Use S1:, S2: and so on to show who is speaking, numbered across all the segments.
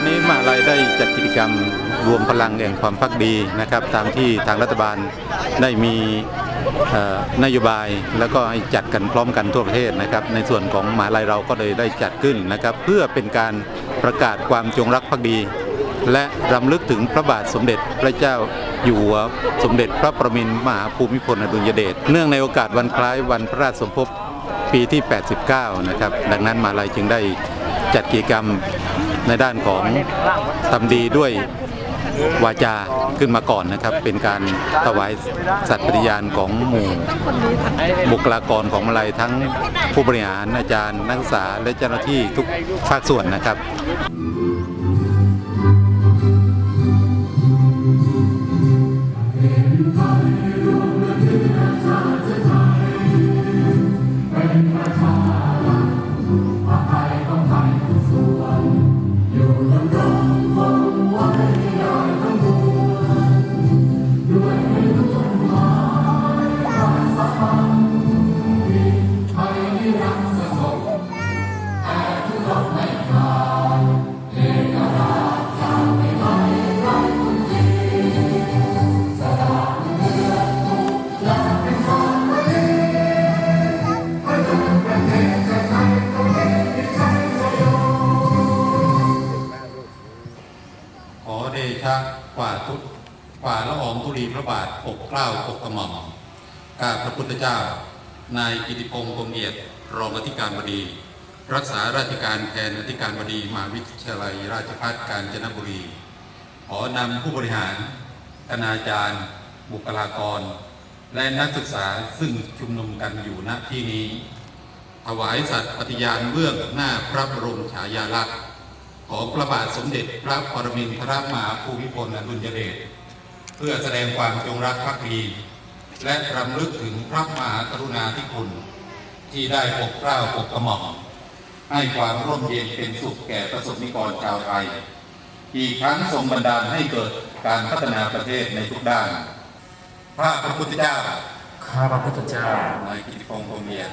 S1: ันนี้มหาลัยได้จัดกิจกรรมรวมพลังแห่งความพักดีนะครับตามที่ทางรัฐบาลได้มีนโยบายแล้วก็ให้จัดกันพร้อมกันทั่วประเทศนะครับ ในส่วนของมหาลัยเราก็เลยได้จัดขึ้นนะครับ เพื่อเป็นการประกาศความจงรักภักดี และรำลึกถึงพระบาทสมเด็จพระเจ้าอยู่หัวสมเด็จพระประมินทรมหาภูมิพลอดุลยเดชเนื่องในโอกาสวันคล้ายวันพระราชสมภพปีที่ 89 นะครับ ดังนั้นมหาลัยจึงได้จัดกิจกรรม ในด้านของทำดีด้วยวาจาขึ้นมาก่อนนะครับ เป็นการถวายสัตย์ปฏิญาณของหมู่บุคลากรของมาลัยทั้งผู้บริหารอาจารย์นักศึกษาและเจ้าหน้าที่ทุกภาคส่วนนะครับ ข อเดชะฝ่าทุกฝ่าละอองธุลีพระบาทปกเกล้าปกกระหม่อมข้าพระพุทธเจ้า นายกิติพงศ์คงเอียดรองอธิการบดี รักษาราชการแทนอธิการบดีมหาวิทยาลัยราชภัฏกาญจนบุรี ขอนำผู้บริหารคณาจารย์ บุคลากร และนักศึกษาซึ่งชุมนุมกันอยู่ณที่นี้ถวายสัตย์ปฏิญาณเบื้องหน้าพระบรมฉายาลักษณ์ ของพระบาทสมเด็จพระปรมินทรมหาภูมิพลอดุลยเดชเพื่อแสดงความจงรักภักดี และรำลึกถึงพระมหากรุณาธิคุณ ที่ได้ปกเกล้าปกกระหม่อมให้ความร่มเย็นเป็นสุขแก่ประสบนิกรชาวไทย อีกทั้งทรงบันดาลให้เกิดการพัฒนาประเทศในทุกด้าน พระพระพุทธเจ้า
S2: ข้าพระพุทธเจ้า
S1: นายกิติพงศ์พงเมียร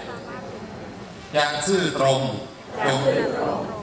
S1: จะซื่อตรงจง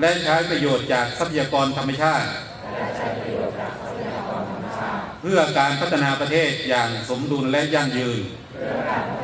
S1: และใช้ประโยชน์จากทรัพยากรธรรมชาติ เพื่อการพัฒนาประเทศอย่างสมดุลและยั่งยืน
S2: โล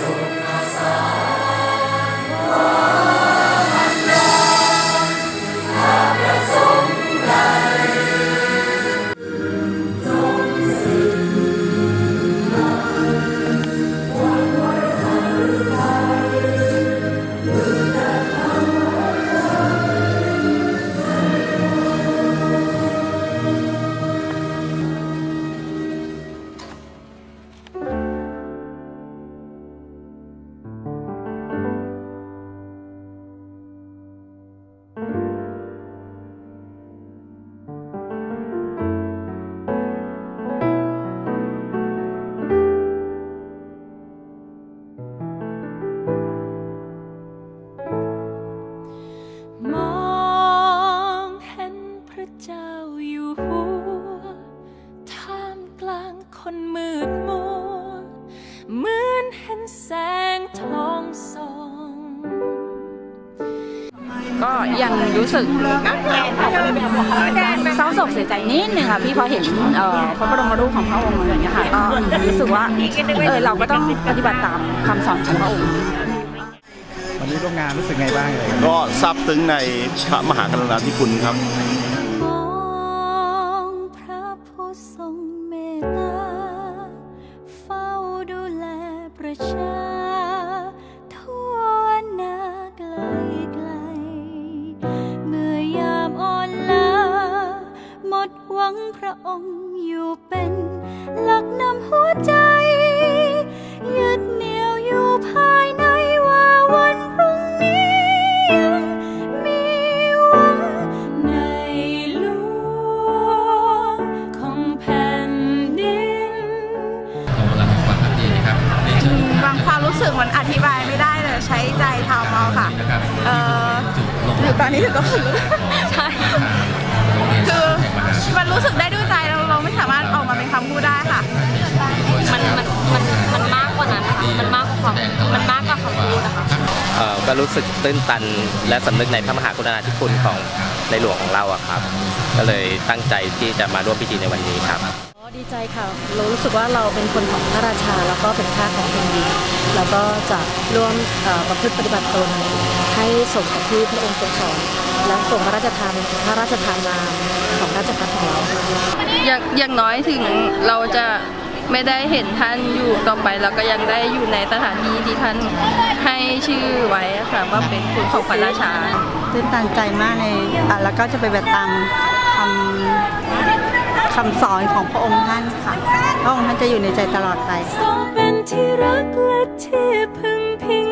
S2: เท้อ
S3: งสอง
S4: ก็ยังรู้สึกเศร้าโศกเสียใจนิดนึงค่ะพี่พอเห็นพระบรมรูปของพระองค์อย่างเงี้ยค่ะก็รู้สึกว่าเออเราก็ต้องปฏิบัติตามคำสอนของพระองค์
S5: วันนี้ร่วงานรู้สึกไงบ้างเลย
S6: ก็ซาบซึ้งในพระมหากรุณาธิคุณครับ
S3: ระองค์อยู่เป็นหลักนำหัวใจ ยึดเหนี่ยวอยู่ภายในว่าวันพรุ่งนี้ยังมีหวังในหลวงของแผ่นดิน
S4: บางความรู้สึกมันอธิบายไม่ได้เลยใช้ใจทำเอาค่ะ เอออยู่ตอนนี้ถึงก็คือ มันรู้สึกได้ด้วยใจเราเราไม่สามารถออกมาเป็นคำพูดได้ค่ะ
S7: มันมันมันมันมากกว่านั้นนะคะมันมากกว่าความมันมากกว่าคำพูดนะคะ
S8: เอ่อก็รู้สึกตื้นตันและสำนึกในพระมหากรุณาธิคุณของในหลวงของเราอะครับ ก็เลยตั้งใจที่จะมาร่วมพิธีในวันนี้ครับ
S9: อ๋อดีใจค่ะ เรารู้สึกว่าเราเป็นคนของพระราชา แล้วก็เป็นข้าของแผ่นดินแล้วก็จะร่วมเอ่อประพฤติปฏิบัติตนให้สมกับที่พระองค์ทรงสอน และทรงพระราชทานพระราชทานนามของราชพัฒของเรา
S4: อย่างอย่างน้อยถึงเราจะไม่ได้เห็นท่านอยู่ต่อไปเราก็ยังได้อยู่ในสถานที่ที่ท่านให้ชื่อไว้อะค่ะว่าเป็นคุณของพระราชา
S10: ตื้นตันใจมากเลยอะแล้วก็จะไปแบบตามคำคำสอนของพระองค์ท่านค่ะ พระองค์ท่านจะอยู่ในใจตลอดไป
S3: ทรงเป็นที่รักและที่พึ่งพิง